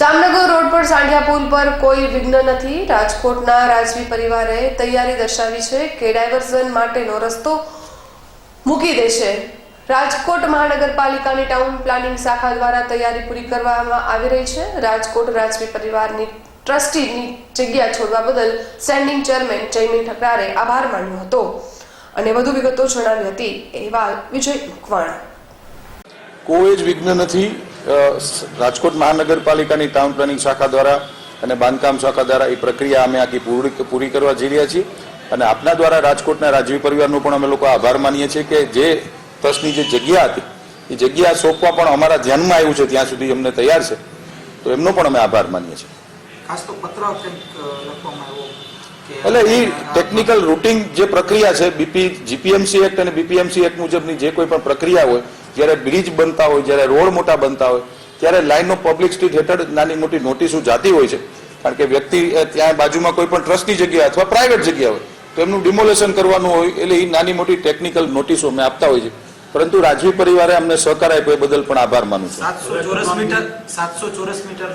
Jamnagar road પર સાંઢિયા પુલ પર કોઈ વિઘ્ન નથી. રાજકોટના રાજવી પરિવારે તૈયારી દર્શાવી છે કે ડાયવર્ઝન માટેનો રસ્તો મૂકી દેશે. રાજકોટ મહાનગરપાલિકાની ટાઉન પ્લાનિંગ શાખા દ્વારા તૈયારી પૂરી કરવામાં આવી રહી છે. રાજકોટ રાજવી પરિવારની ટ્રસ્ટીની જગ્યા છોડવા બદલ સ્ટેન્ડિંગ ચેરમેન જયમીન ઠકરારે આભાર માન્યો હતો. અને વધુ વિગતો જણાવી હતી એવા વિજય મકવાણા. કોઈ જ વિઘ્ન નથી. રાજકોટ મહાનગરપાલિકાની ટાઉન પ્લાનિંગ શાખા દ્વારા અને બાંધકામ શાખા દ્વારા એ પ્રક્રિયા અમે આખી પૂરી પૂરી કરવા જઈ રહ્યા છીએ. અને આપના દ્વારા રાજકોટના રાજવી પરિવારનો પણ અમે લોકો આભાર માનીએ છીએ કે જે ટ્રસ્ટની જે જગ્યા હતી એ જગ્યા સોંપવા પણ અમારા ધ્યાનમાં આવ્યું છે ત્યાં સુધી અમને તૈયાર છે. તો એમનો પણ અમે આભાર માનીએ છીએ. ખાસ તો પત્ર લખવામાં આવ્યો એટલે એ ટેકનિકલ રૂટિંગ જે પ્રક્રિયા છે બીપી જીપીએમસી એક્ટ અને બીપીએમસી એક્ટ મુજબની જે કોઈ પણ પ્રક્રિયા હોય જ્યારે બ્રિજ બનતા હોય, જ્યારે રોડ મોટા બનતા હોય, ત્યારે લાઇન પબ્લિક સ્ટ્રીટ હેઠળ નાની મોટી નોટિસો જાતી હોય છે. કારણ કે વ્યક્તિ ત્યાં બાજુમાં કોઈ પણ ટ્રસ્ટની જગ્યા અથવા પ્રાઇવેટ જગ્યા હોય, તો એમનું ડિમોલેશન કરવાનું હોય, એટલે એ નાની મોટી ટેકનિકલ નોટિસો અમે આપતા હોય છે. પરંતુ રાજવી પરિવારે અમને સહકાર આપ્યો એ બદલ પણ આભાર માનું છું. સાતસો ચોરસ મીટર સાતસો ચોરસ મીટર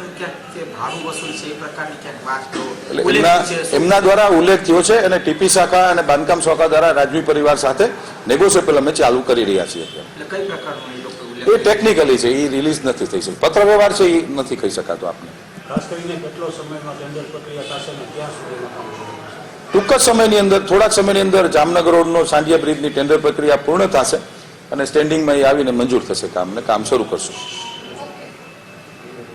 ભાડું વસૂલ છે એ પ્રકારની ક્યાંક વાત એટલે એમના એમના દ્વારા ઉલ્લેખ થયો છે અને ટીપી શાખા અને બાંધકામ શાખા દ્વારા રાજવી પરિવાર સાથે નેગોશિયેબલ અમે ચાલુ કરી રહ્યા છીએ એટલે કઈ પ્રકારનો એ ટેકનિકલી છે એ રિલીઝ નથી થઈ શકતું. પત્ર વ્યવહાર છે એ નથી કહી શકાતો આપને. ખાસ કરીને કેટલો સમયમાં ટેન્ડર પ્રક્રિયા થશે ને ક્યાં સુધીમાં ટૂંક જ સમયની અંદર થોડાક સમયની અંદર જામનગર રોડનો સાંઢિયા બ્રિજની ટેન્ડર પ્રક્રિયા પૂર્ણ થશે. અને સ્ટેન્ડિંગમાં એ આવીને મંજૂર થશે કામ ને કામ શરૂ કરશું.